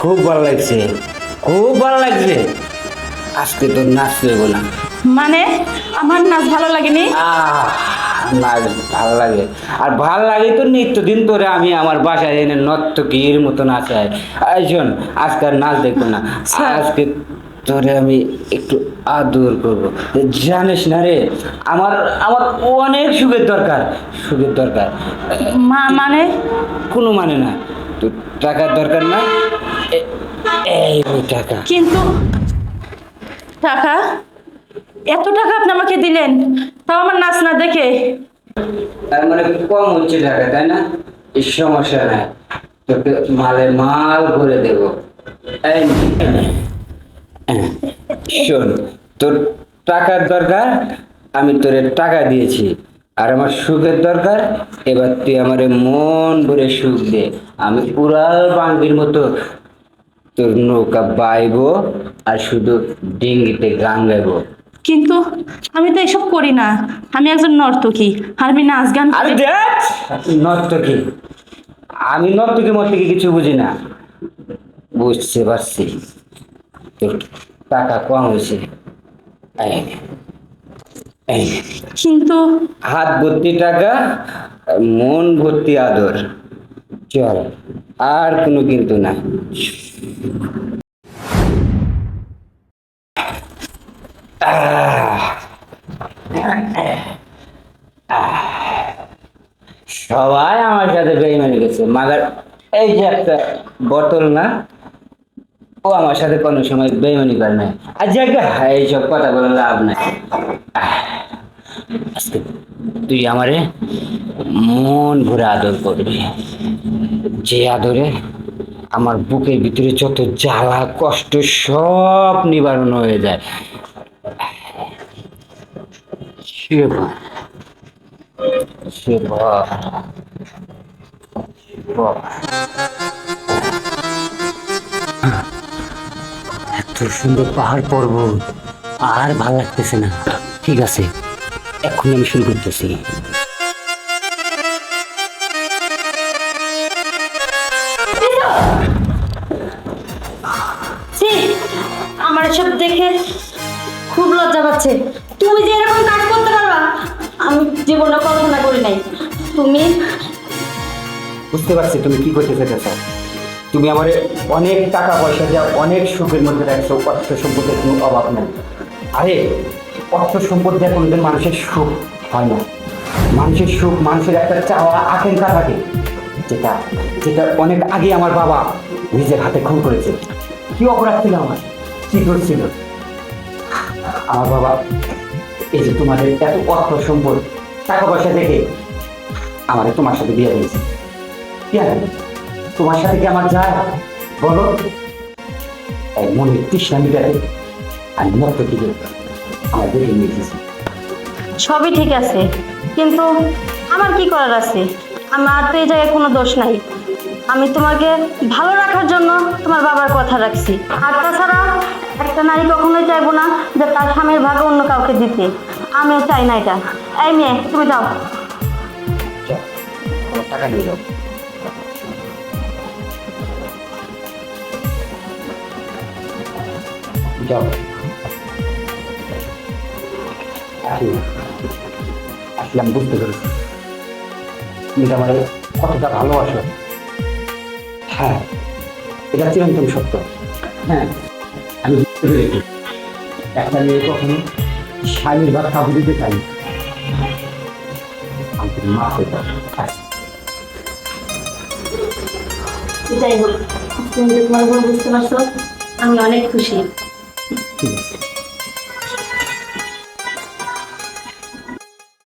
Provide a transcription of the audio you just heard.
খুব ভালো লাগছে খুব ভালো লাগছে। আজকে তো নাচ দেবো না। মানে? আমার নাচ ভালো লাগেনি? নাচ ভালো লাগে। আর ভালো লাগে তো নিত্যদিন তোরে আমি আমার বাসায় এনে নর্তকীর মতো নাচাই শোন আজকে আর নাচ দেখব না। আজকে তোরে আমি একটু আদর করব। জানিস না রে আমার আমার অনেক সুখের দরকার সুখের দরকার। মা মানে? কোনো মানে না। তোর টাকার দরকার না এই টাকা। কিন্তু টাকা? এত টাকা আপনি আমাকে দিলেন তাও আমার নাচ না দেখে। তার মানে কম হচ্ছে টাকা তাই না? এই সমস্যা নাই তোকে মালে মাল করে দেবো। এই শোন তোর টাকার দরকার আমি তোরে টাকা দিয়েছি। আর আমার সুখের দরকার এবার তুই আমারে মন ভরে সুখ দে। আমি উড়াল বাঙ্গির মতো তোর নৌকা বাইবো আর শুধু ডিঙ্গিতে গান গাইবো। কিন্তু আমি তো এসব করি না। আমি একজন নর্তকী। আর আমি নাচ গান আরে দেখ! নর্তকী। আমি নর্তকী মর্তকী কিছু বুঝি না? বুঝতে পারছি। টাকা কম হয়েছে। কিন্তু হাত ভর্তি টাকা মন ভর্তি আদর। চল আর কোনো কিন্তু না। সবাই আমার সাথে বেইমানি গেছে মাগার এই যে একটা বোতল না ও আমার সাথে কোনো সময় বেইমানি করে নাই। আর যাকে এইসব কথা বলে লাভ নাই। আজকে তুই আমারে মন ভরে আদর করবি। যে আদরে আমার বুকের ভিতরে যত জ্বালা, কষ্ট সব নিবারণ হয়ে যায়। শিবা শিবা সুন্দর পাহাড় পর্বত আর ভালো লাগতেছে না। ঠিক আছে এখন আমি শুরু করতেছি। আমার এসব দেখে খুব লজ্জা পাচ্ছে। তুমি যে এরকম কাজ করতে পারবা আমি জীবনে কল্পনা করি নাই। তুমি বুঝতে পারছি তুমি কি করতে চাইতেছ। তুমি আমার অনেক টাকা পয়সা দেওয়া অনেক সুখের মধ্যে রাখছো, অর্থ সম্পদের কোনো অভাব নেই। আরে, অর্থ সম্পদ দিয়ে কোনোদিন মানুষের সুখ হয় না। মানুষের সুখ, মানুষের একটা চাওয়া, আকাঙ্ক্ষা থাকে। যেটা যেটা অনেক আগে আমার বাবা নিজের হাতে খুন করেছে। কি অপরাধ ছিল আমার? কি করছিল আমার বাবা, এই যে তোমাদের এত অর্থ সম্পদ, টাকা পয়সা দেখে আমাদের তোমার সাথে বিয়ে হয়েছে কেন তোমার সাথে কি আমার যায়? বলো। মনের তৃষ্ণা মিটাতে আমি মত দিকে আমার দেখে নিয়ে সবই ঠিক আছে কিন্তু আমার কি করার আছে? আমার তো এই জায়গায় কোনো দোষ নাই। আমি তোমাকে ভালো রাখার জন্য তোমার বাবার কথা রাখছি। আর তাছাড়া একটা নারী কখনোই চাইব না যে তার স্বামীর ভাগ অন্য কাউকে দিতে। আমিও চাই না এটা। এই মেয়ে তুমি যাও। টাকা নিয়ে যাও। যাও। বুঝতে পেরেছি। আমার কতটা হ্যাঁ এটা চিরন্তন সত্য। হ্যাঁ আমি বুঝতে পেরেছি। একটা মেয়ে কখনো স্বামীর ভাত কাউকে দিতে চাই। আমাকে মাফ করে হ্যাঁ। যাই হোক, তুমি তোমার বুঝতে পারছ, আমি অনেক খুশি। ঠিক আছে